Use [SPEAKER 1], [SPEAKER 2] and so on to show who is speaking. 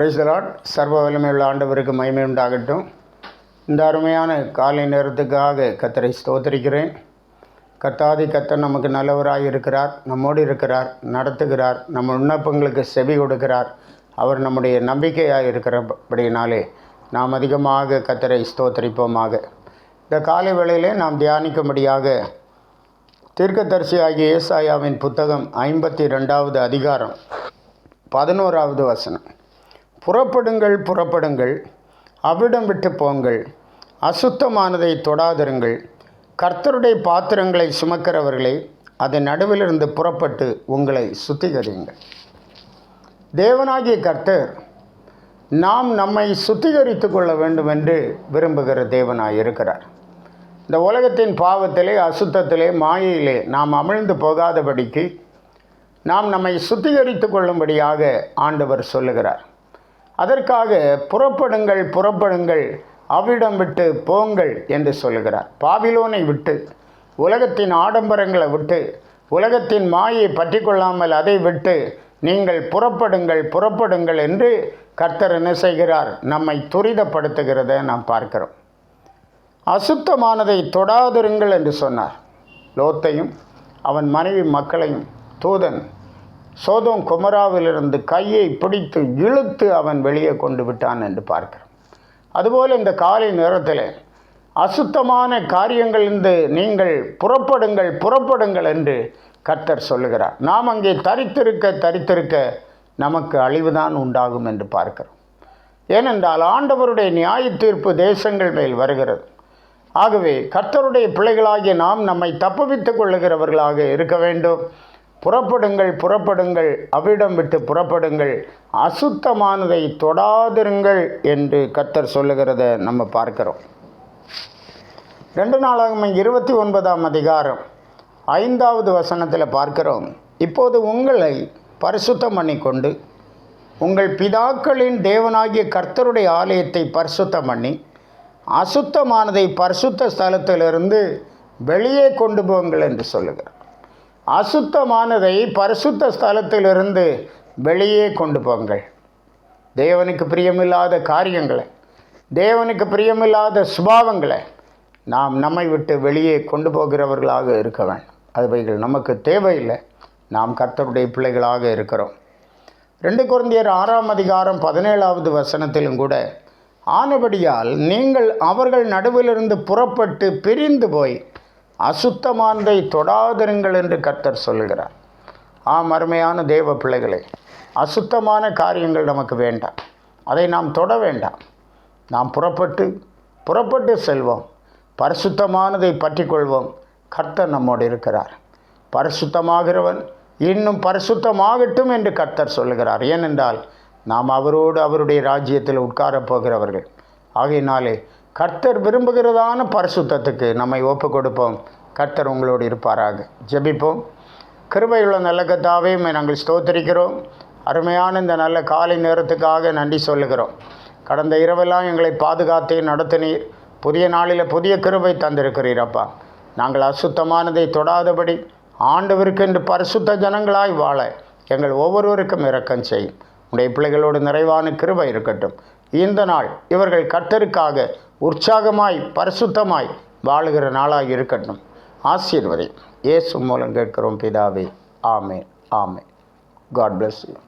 [SPEAKER 1] Praise the Lord சர்வ வலிமையுள்ள ஆண்டவருக்கு மகிமை உண்டாகட்டும். இந்த அருமையான காலை நேரத்துக்காக கத்தரை ஸ்தோத்தரிக்கிறேன். கத்தாதி கத்தன் நமக்கு நல்லவராக இருக்கிறார் நம்மோடு இருக்கிறார் நடத்துகிறார் நம்ம விண்ணப்பங்களுக்கு செவி கொடுக்கிறார். அவர் நம்முடைய நம்பிக்கையாக இருக்கிறபடினாலே நாம் அதிகமாக கத்தரை ஸ்தோத்தரிப்போமாக. இந்த காலை வேளையிலே நாம் தியானிக்கும்படியாக தீர்க்கதரிசி ஆகிய ஏசாயாவின் புத்தகம் ஐம்பத்தி ரெண்டாவது அதிகாரம் பதினோராவது வசனம். புறப்படுங்கள் புறப்படுங்கள். அவ்விடம் விட்டு போங்கள். அசுத்தமானதை தொடாதிருங்கள். கர்த்தருடைய பாத்திரங்களை சுமக்கிறவர்களே அதன் நடுவிலிருந்து புறப்பட்டு உங்களை சுத்திகரியுங்கள். தேவனாகிய கர்த்தர் நாம் நம்மை சுத்திகரித்து கொள்ள வேண்டும் என்று விரும்புகிற தேவனாய் இருக்கிறார். இந்த உலகத்தின் பாவத்திலே அசுத்தத்திலே மாயையிலே நாம் அமிழ்ந்து போகாதபடிக்கு நாம் நம்மை சுத்திகரித்து கொள்ளும்படியாக ஆண்டவர் சொல்லுகிறார். அதற்காக புறப்படுங்கள் புறப்படுங்கள் அவ்விடம் விட்டு போங்கள் என்று சொல்லுகிறார். பாபிலோனை விட்டு உலகத்தின் ஆடம்பரங்களை விட்டு உலகத்தின் மாயை பற்றி கொள்ளாமல் அதை விட்டு நீங்கள் புறப்படுங்கள் புறப்படுங்கள் என்று கர்த்தர் என்ன செய்கிறார்? நம்மை துரிதப்படுத்துகிறத நாம் பார்க்கிறோம். அசுத்தமானதை தொடாதிருங்கள் என்று சொன்னார். லோத்தையும் அவன் மனைவி மக்களையும் தூதன் சோதம் குமராவிலிருந்து கையை பிடித்து இழுத்து அவன் வெளியே கொண்டு விட்டான் என்று பார்க்கிறோம். அதுபோல் இந்த காலை நேரத்தில் அசுத்தமான காரியங்களிலிருந்து நீங்கள் புறப்படுங்கள் புறப்படுங்கள் என்று கர்த்தர் சொல்லுகிறார். நாம் அங்கே தரித்திருக்க தரித்திருக்க நமக்கு அழிவுதான் உண்டாகும் என்று பார்க்கிறோம். ஏனென்றால் ஆண்டவருடைய நியாய தீர்ப்பு தேசங்கள் மேல் வருகிறது. ஆகவே கர்த்தருடைய பிள்ளைகளாகிய நாம் நம்மை தப்புவித்துக் கொள்ளுகிறவர்களாக இருக்க வேண்டும். புறப்படுங்கள் புறப்படுங்கள் அவ்விடம் விட்டு புறப்படுங்கள் அசுத்தமானதை தொடாதிருங்கள் என்று கர்த்தர் சொல்லுகிறத நம்ம பார்க்கிறோம். ரெண்டு நாளாகும் இருபத்தி ஒன்பதாம் அதிகாரம் ஐந்தாவது வசனத்தில் பார்க்கிறோம். இப்போது உங்களை பரிசுத்தம் பண்ணிக்கொண்டு உங்கள் பிதாக்களின் தேவனாகிய கர்த்தருடைய ஆலயத்தை பரிசுத்தம் பண்ணி அசுத்தமானதை பரிசுத்த ஸ்தலத்திலிருந்து வெளியே கொண்டு போங்கள் என்று சொல்லுகிறார். அசுத்தமானதை பரிசுத்த ஸ்தலத்திலிருந்து வெளியே கொண்டு போங்கள். தேவனுக்கு பிரியமில்லாத காரியங்களை தேவனுக்கு பிரியமில்லாத சுபாவங்களை நாம் நம்மை விட்டு வெளியே கொண்டு போகிறவர்களாக இருக்க வேண்டும். அதுவைகள் நமக்கு தேவையில்லை. நாம் கர்த்தருடைய பிள்ளைகளாக இருக்கிறோம். ரெண்டு குழந்தையர் ஆறாம் அதிகாரம் பதினேழாவது வசனத்திலும் கூட ஆனபடியால் நீங்கள் அவர்கள் நடுவிலிருந்து புறப்பட்டு பிரிந்து போய் அசுத்தமானதை தொடாதிருங்கள் என்று கர்த்தர் சொல்லுகிறார். ஆம் அருமையான தேவ பிள்ளைகளே அசுத்தமான காரியங்கள் நமக்கு வேண்டாம். அதை நாம் தொட வேண்டாம். நாம் புறப்பட்டு புறப்பட்டு செல்வோம். பரிசுத்தமானதை பற்றி கொள்வோம் கர்த்தர் நம்மோடு இருக்கிறார். பரிசுத்தமாகிறவன் இன்னும் பரிசுத்தமாகட்டும் என்று கர்த்தர் சொல்லுகிறார். ஏனென்றால் நாம் அவரோடு அவருடைய ராஜ்யத்தில் உட்காரப் போகிறவர்கள். ஆகையினாலே கர்த்தர் விரும்புகிறதான பரிசுத்தத்துக்கு நம்மை ஒப்பு கொடுப்போம் கர்த்தர் உங்களோடு இருப்பாராக. ஜெபிப்போம். கிருபையுள்ள நல்ல கத்தாவே நாங்கள் ஸ்தோத்தரிக்கிறோம். அருமையான இந்த நல்ல காலை நேரத்துக்காக நன்றி சொல்லுகிறோம். கடந்த இரவெல்லாம் எங்களை பாதுகாத்தே நடத்தினீர். புதிய நாளில் புதிய கிருபை தந்திருக்கிறீரப்பா நாங்கள் அசுத்தமானதை தொடாதபடி ஆண்டவருக்கென்று பரிசுத்த ஜனங்களாய் வாழ எங்கள் ஒவ்வொருவருக்கும் இரக்கம் செய்யும். உடைய பிள்ளைகளோடு நிறைவான கிருபை இருக்கட்டும். இந்த நாள் இவர்கள் கர்த்தருக்காக உற்சாகமாய் பரிசுத்தமாய் வாழுகிற நாளாக இருக்கட்டும். ஆசீர்வதி. இயேசு மூலம் கேட்கிறோம் பிதாவே. ஆமே ஆமே காட் பிளஸ் யூ